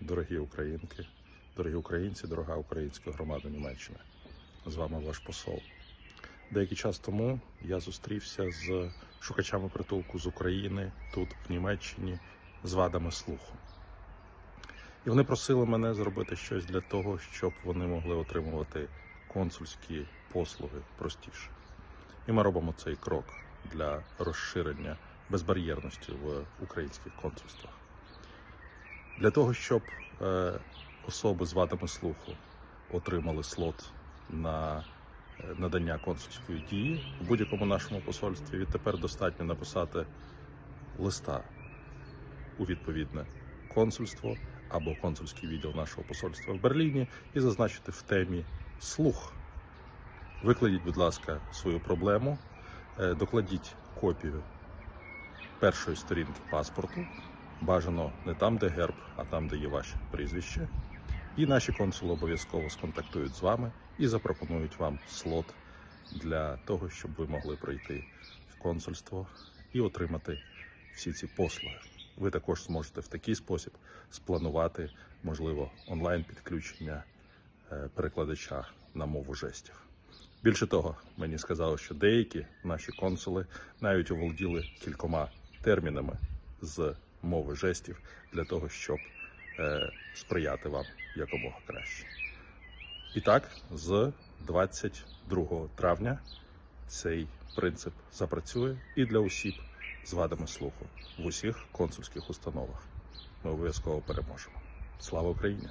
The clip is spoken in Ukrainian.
дорогі українки, дорогі українці, дорога українська громада Німеччини. З вами ваш посол. Деякий час тому я зустрівся з шукачами притулку з України тут, в Німеччині, з вадами слуху. І вони просили мене зробити щось для того, щоб вони могли отримувати консульські послуги простіше. І ми робимо цей крок для розширення безбар'єрності в українських консульствах. Для того, щоб е, особи з вадами слуху отримали слот на е, надання консульської дії в будь-якому нашому посольстві, відтепер достатньо написати листа у відповідне консульство або консульський відділ нашого посольства в Берліні і зазначити в темі слух. Викладіть, будь ласка, свою проблему, е, докладіть копію першої сторінки паспорту. Бажано не там, де герб, а там, де є ваше прізвище. І наші консули обов'язково сконтактують з вами і запропонують вам слот для того, щоб ви могли прийти в консульство і отримати всі ці послуги. Ви також зможете в такий спосіб спланувати, можливо, онлайн підключення е, перекладача на мову жестів. Більше того, мені сказали, що деякі наші консули навіть оволоділи кількома термінами з мови жестів для того, щоб е, сприяти вам якомога краще. І так, з 22 травня цей принцип запрацює і для осіб з вадами слуху в усіх консульських установах. Ми обов'язково переможемо. Слава Україні!